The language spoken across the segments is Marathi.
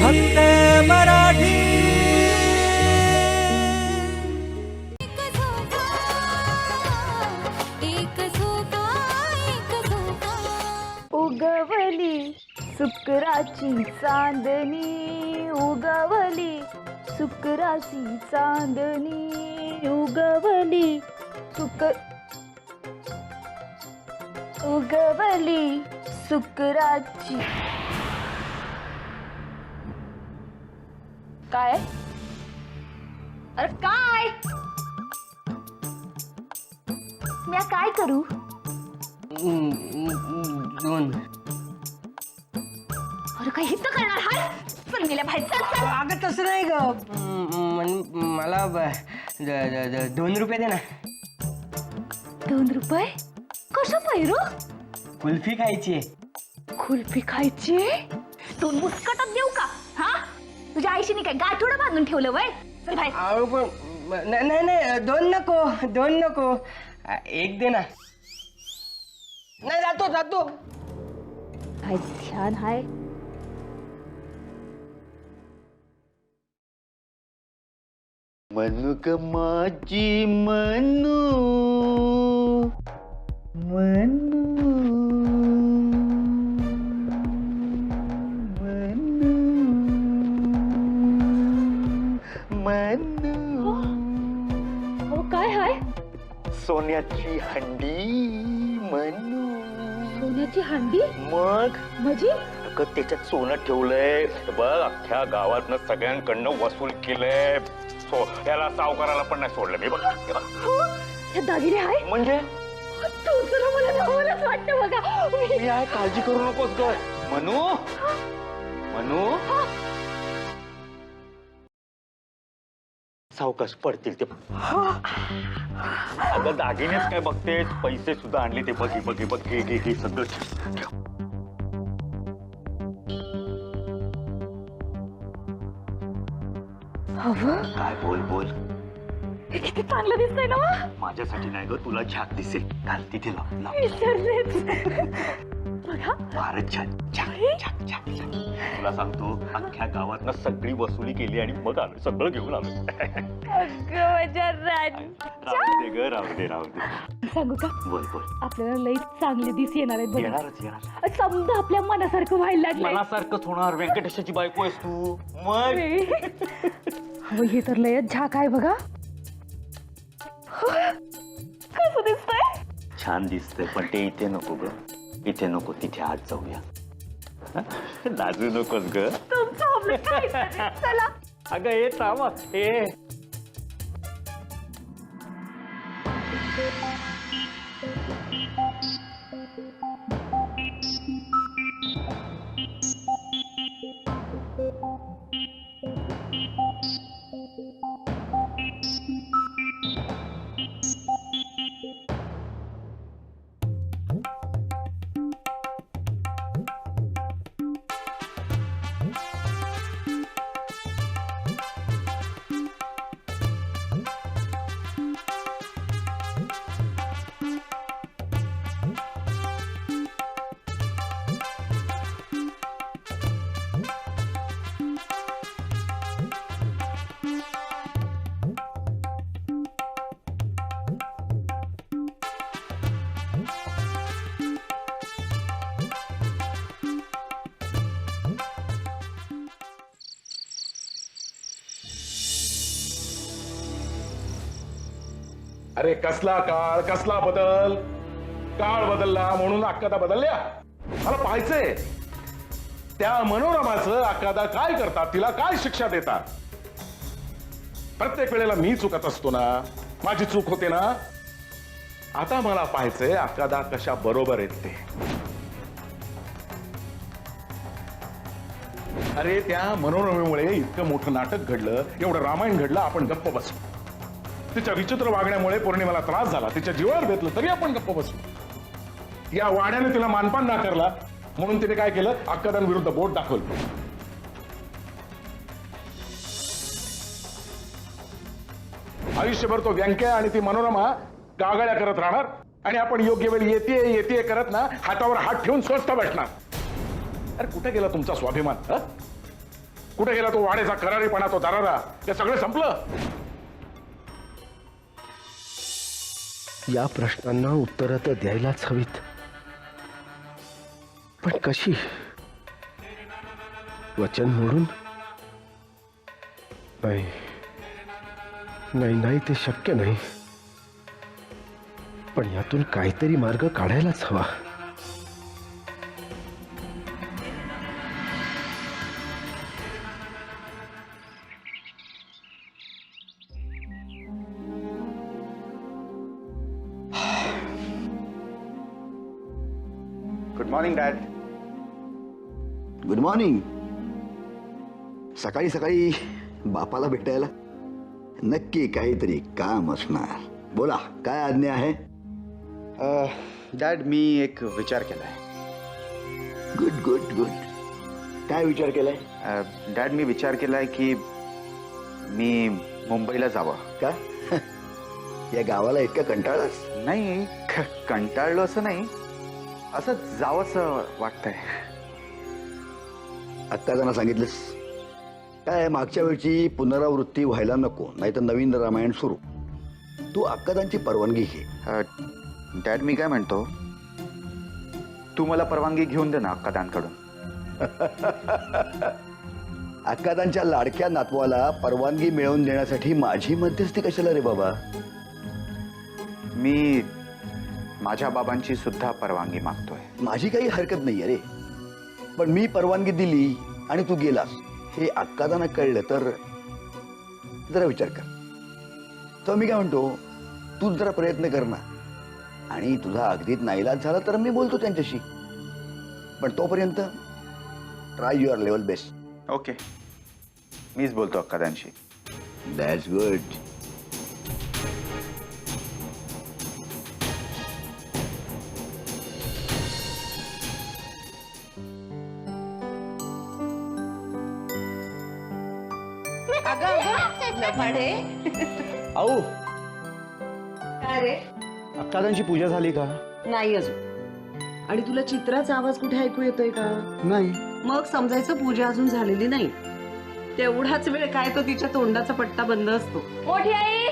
फक्त मराठी. उगवली शुक्राची चांदणी उगवली शुक्राची चांदणी उगवली शुक उगवली शुक्राची काय? अरे काय? मी काय करू? दोन. अरे काय हित करणार? हाय! चल गेल्या बाहेर चल चल. अगं तसं नाही ग. म्हण- मला ब- द- द- द- दोन रुपये दे ना. दोन रुपये? कसं पैरू? कुल्फी खायची आहे. कुल्फी खायची? दोन हा तुझ्या आईशीने काय गाठोडं बांधून ठेवलं वय? चल बाहेर. अहो पण ब- न- नाही नाही दोन नको दोन नको. एक दे ना. नाही जातो जातो. काय ध्यान हाय. मनू ग माझी मनू मनू मनू. सोन्याची हंडी मनू सोन्याची हांडी? मग? म्हणजे? अगं त्याच्यात सोनं ठेवलंय. बघ अख्ख्या गावातनं सगळ्यांकडनं वसूल केलंय. सो त्याला सावकाराला पण नाही सोडलं. मी बघ हे बघ. हो? हे दागिने हाय म्हणजे? तर मला नवलच वाटतं बघा. मी- आहे काळजी करू नकोस ग. मनू मनू सावकाश पडतील ते. अगं दागिनेच काय बघते पैसे सुद्धा आणले ते बघी बघी बघ घे घे घे सगळं ठेव. काय बोल बोल? हे किती चांगलं दिसतंय ना? माझ्यासाठी नाही ग तुला झाक दिसेल. घाल तिथे लाव लाव. विसरलेच. बघा. फारच छान छान छान छान छान तुला सांगतो अख्ख्या गावातनं सगळी वसुली केली आणि मग आलो सगळं घेऊन आलो राहू दे ग राहू दे राहू दे. सांगू का? बोल बोल. आपल्याला लई चांगले दिस येणार आहेत बघा. येणारच येणार समजा आपल्या मनासारखं व्हायला होणार व्यंकटेशाची बायको आहेस तू. मग? हो हे तर लय झाक आहे बघा. कसं दिसतंय? छान दिसतंय पण ते इथे नको ग. इथे नको तिथे आज जाऊया? लाजू नकोस ग. तुमचं काय. चला. अगं हे थांब. हे. अरे कसला काळ कसला बदल? काळ बदलला म्हणून अक्कादा बदलल्या? मला पाहायचंय. त्या मनोरमाचं अक्कादा काय करतात तिला काय शिक्षा देतात? प्रत्येक वेळेला मी चुकत असतो ना? माझी चूक होते ना? आता मला पाहायचंय अक्कादा कशा बरोबर आहेत ते. अरे त्या मनोरमेमुळे इतकं मोठं नाटक घडलं एवढं रामायण घडलं आपण गप्प बसू. तिच्या विचित्र वागण्यामुळे पौर्णिमेला त्रास झाला. तिच्या जीवावर भेटलं तरी आपण गप्प बसू. या वाड्याने तिला मानपान नाकारला म्हणून तिने काय केलं? अक्कादांविरुद्ध बोट दाखवलं. आयुष्यभर तो व्यंकया आणि ती मनोरमा गागाळ्या करत राहणार आणि आपण योग्य वेळी येते येते करत ना हातावर हात ठेवून स्वस्त बसणार. अरे कुठे गेला तुमचा स्वाभिमान कुठे गेला तो वाडेचा करारेपणा तो दरारा? ते सगळं संपलं. या प्रश्नांना उत्तरं तर द्यायलाच हवीत. पण कशी? वचन मोडून? नाही. नाही नाही ते शक्य नाही. पण यातून काहीतरी मार्ग काढायलाच हवा. Good morning dad good morning सकाळी सकाळी बापाला भेटायला नक्की काहीतरी काम असणार. बोला काय आज्ञा आहे? डॅड मी एक विचार केलाय. गुड गुड गुड काय विचार केलाय? डॅड मी विचार केलाय की मी मुंबईला जावं. का? या गावाला इतका कंटाळास नाही कंटाळलो असं नाही. असं जावंसं वाटतंय. आत्ता त्यांना सांगितलंस. काय मागच्या वेळची पुनरावृत्ती व्हायला नको नाही तर नवीन रामायण सुरू. तू अक्कादांची परवानगी घे. डॅड मी काय म्हणतो? तू मला परवानगी घेऊन दे ना अक्कादांकडून. अक्कादांच्या लाडक्या नातवाला परवानगी मिळवून देण्यासाठी माझी मध्यस्थी कशाला रे बाबा? मी माझ्या बाबांची सुद्धा परवानगी मागतोय. माझी काही हरकत नाही अरे पण मी परवानगी दिली आणि तू गेलास हे अक्कादाना कळलं तर जरा विचार कर. तर मी काय म्हणतो तू जरा प्रयत्न कर ना. आणि तुझा अगदीच नाईलाज झाला तर मी बोलतो त्यांच्याशी. पण तोपर्यंत try your level best okay मीच बोलतो अक्कादांशी. दॅट्स गुड आऊ. काय रे? अक्कादांची पूजा झाली का? नाही अजून. आणि तुला चित्राचा आवाज कुठे ऐकू येतोय का? नाही. मग समजायचं पूजा अजून झालेली नाही. तेवढाच वेळ काय तो तिच्या तोंडाचा पट्टा बंद असतो. मोठी आई!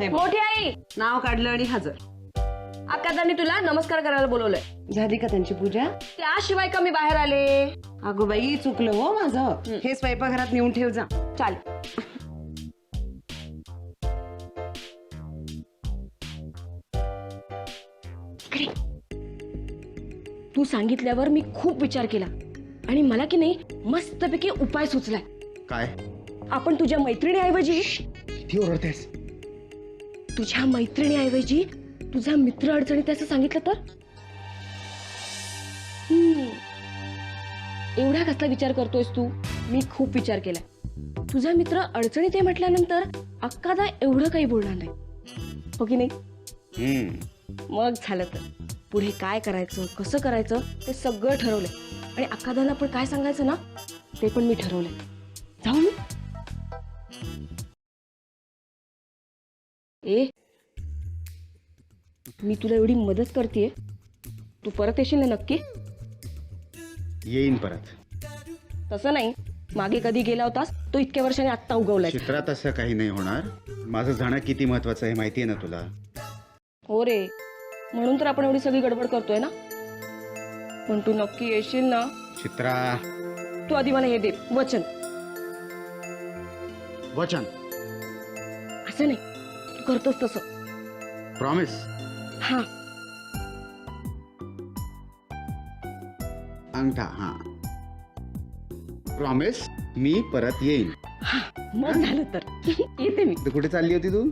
बघ, मोठी आई! नाव काढलं आणि हजर. अक्कादांनी तुला नमस्कार करायला बोलवलंय. झाली का त्यांची पूजा? त्याशिवाय का मी बाहेर आले? अगो बाई चुकलं हो माझं. हे स्वयंपाकघरात नेऊन ठेव जा. चाल. तू सांगितल्यावर मी खूप विचार केला. आणि मला की नाही मस्तपैकी उपाय सुचलाय. काय? आपण तुझ्या मैत्रिणीऐवजी किती ओरडतेस? तुझ्या मैत्रिणीऐवजी तुझा मित्र अडचणीत असं सांगितलं तर? हम्म. एवढा कसला विचार करतोयस तू? मी खूप विचार केलाय. तुझा मित्र अडचणीत आहे म्हटल्यानंतर अक्कादा एवढं काही बोलणार नाही. हो की नाही? मग झालं तर. पुढे काय करायचं कसं करायचं ते सगळं ठरवलंय. आणि अक्कादाला पण काय सांगायचं ना ते पण मी ठरवलंय. जाऊ मी ए मी तुला एवढी मदत करते तू परत येशील ना नक्की? येईन परत. तसं नाही. मागे कधी गेला होतास तो इतक्या वर्षांनी आत्ता उगवलाय. चित्रात असं काही नाही होणार. माझं जाणं किती महत्वाचं आहे माहिती आहे ना तुला? हो रे. म्हणून तर आपण एवढी सगळी गडबड करतोय ना? पण तू नक्की येशील ना? चित्रा. तू आधी मला हे दे वचन. वचन. असं नाही तू करतोस तसं. प्रॉमिस हा. अंगठा हा. प्रॉमिस मी परत येईन. मग झालं तर. येते मी. तर कुठे चालली होती तू?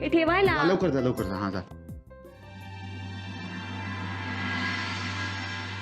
हे ठेवायला. हा, लवकर जा लवकर जा. हा जा.